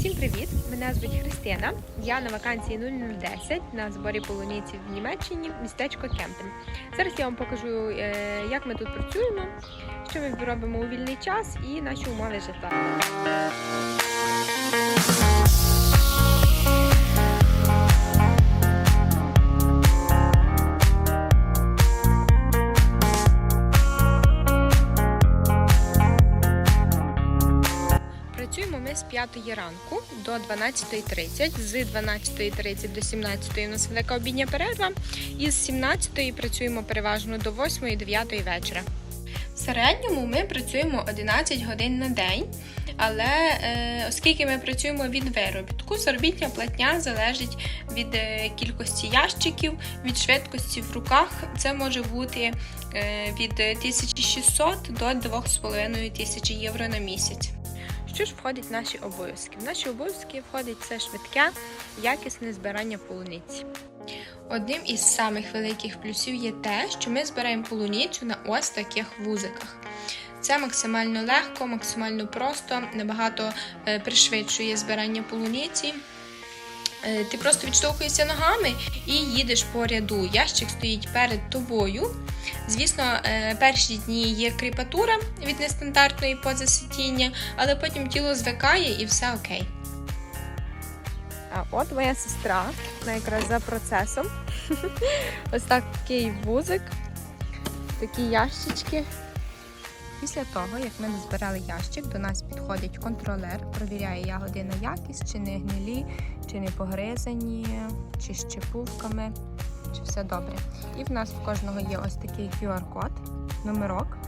Всім привіт! Мене звуть Христина. Я на вакансії 0010 на зборі полуніців в Німеччині, містечко Кемпен. Зараз я вам покажу, е, як ми тут працюємо, що ми робимо у вільний час і наші умови житла. 5 ранку до 12.30, з 12.30 до 17.00 у нас велика обідня перерва, і з 17.00 працюємо переважно до 8-9 вечора. В середньому ми працюємо 11 годин на день, але е, оскільки ми працюємо від виробітку, заробітня платня залежить від е, кількості ящиків, від швидкості в руках. Це може бути е, від 1600 до 2500 євро на місяць. Що ж входить в наші обов'язки? В наші обов'язки входить це швидке, якісне збирання полуниці. Одним із самих великих плюсів є те, що ми збираємо полуницю на ось таких вузиках. Це максимально легко, максимально просто, набагато е, пришвидшує збирання полуниці. Е, Ти просто відштовхуєшся ногами і їдеш по ряду. Ящик стоїть перед тобою. Звісно, е, перші дні є кріпатура від нестандартної пози сидіння, але потім тіло звикає і все окей. А от моя сестра, якраз за процесом. Ось такий вузик, такі ящички. Після того, як ми назбирали ящик, до нас підходить контролер, провіряє ягоди на якість, чи не гнилі, чи не погризані, чи з чи все добре. І в нас в кожного є ось такий QR-код, номерок.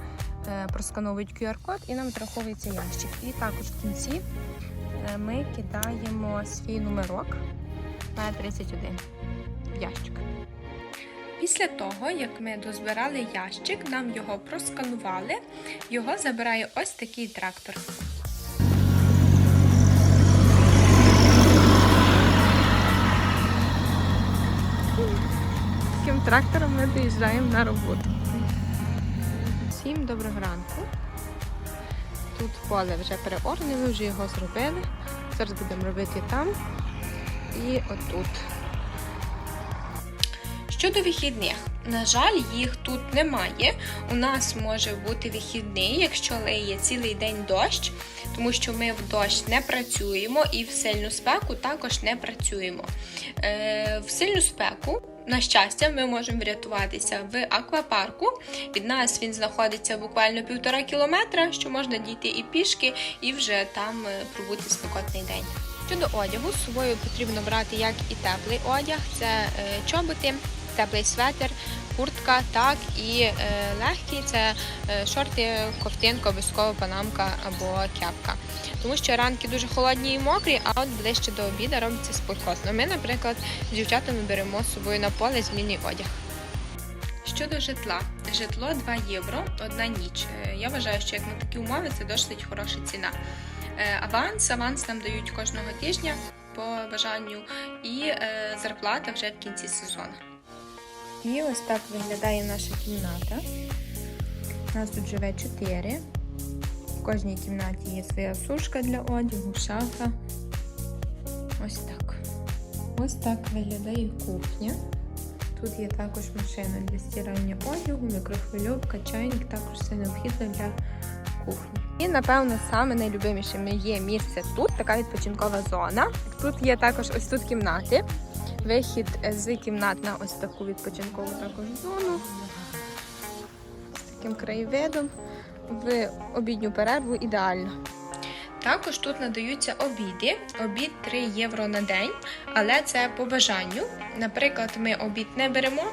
Е, Проскановують QR-код і нам відраховується ящик. І також в кінці е, ми кидаємо свій номерок на 31 в ящик. Після того, як ми дозбирали ящик, нам його просканували, його забирає ось такий трактор. Таким трактором ми доїжджаємо на роботу. Всім доброго ранку. Тут поле вже переорне, ми вже його зробили. Зараз будемо робити там і отут. Щодо вихідних, на жаль, їх тут немає. У нас може бути вихідний, якщо лиє цілий день дощ, тому що ми в дощ не працюємо і в сильну спеку також не працюємо. Е, в сильну спеку. На щастя, ми можемо врятуватися в аквапарку. Від нас він знаходиться буквально півтора кілометра, що можна дійти і пішки, і вже там е, пробути спекотний день. Щодо одягу, з собою потрібно брати як і теплий одяг, це е, чоботи, теплий светр, куртка, так і е, легкий це е, шорти, ковтинка, обов'язково панамка або кепка. Тому що ранки дуже холодні і мокрі, а от ближче до обіду робиться спекотно. Ми, наприклад, з дівчатами беремо з собою на поле змінний одяг. Щодо житла, житло 2 євро одна ніч. Е, Я вважаю, що як на такі умови це досить хороша ціна. Е, Аванс, аванс нам дають кожного тижня по бажанню, і зарплата вже в кінці сезону. І ось так виглядає наша кімната. У нас тут живе 4. В кожній кімнаті є своя сушка для одягу, шафа. Ось так. Ось так виглядає кухня. Тут є також машина для стирання одягу, мікрохвильовка, чайник, також все необхідно для кухні. І, напевно, саме найлюбиміше є місце тут, така відпочинкова зона. Тут є також ось тут кімнати. Вихід з кімнат на ось таку відпочинкову також зону. З таким краєвидом. В обідню перерву ідеально. Також тут надаються обіди. Обід 3 євро на день, але це по бажанню. Наприклад, ми обід не беремо,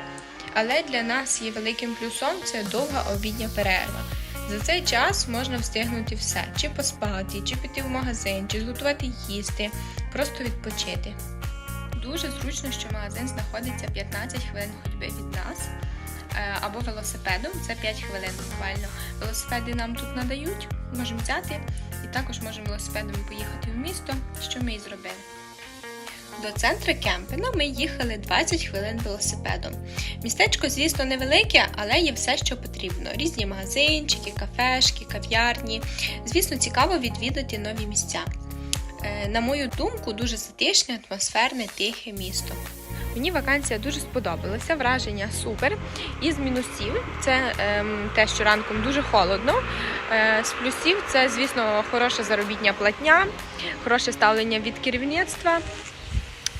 але для нас є великим плюсом це довга обідня перерва. За цей час можна встигнути все: чи поспати, чи піти в магазин, чи зготувати їсти, просто відпочити. Дуже зручно, що магазин знаходиться 15 хвилин ходьби від нас. Е, Або велосипедом, це 5 хвилин буквально. Велосипеди нам тут надають, можемо взяти і також можемо велосипедом поїхати в місто, що ми і зробили. До центру Кемпена ми їхали 20 хвилин велосипедом. Містечко, звісно, невелике, але є все, що потрібно: різні магазинчики, кафешки, кав'ярні. Звісно, цікаво відвідати нові місця. Е, На мою думку, дуже затишне, атмосферне, тихе місто. Мені вакансія дуже сподобалася, враження супер. Із мінусів це ем, те, що ранком дуже холодно. Е, з плюсів це, звісно, хороша заробітня платня, хороше ставлення від керівництва.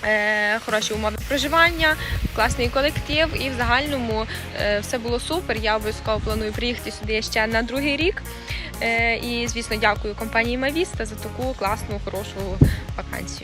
Е, хороші умови проживання, класний колектив, і в загальному е, все було супер. Я обов'язково планую приїхати сюди ще на другий рік. Е, і, звісно, дякую компанії Мавіста за таку класну, хорошу вакансію.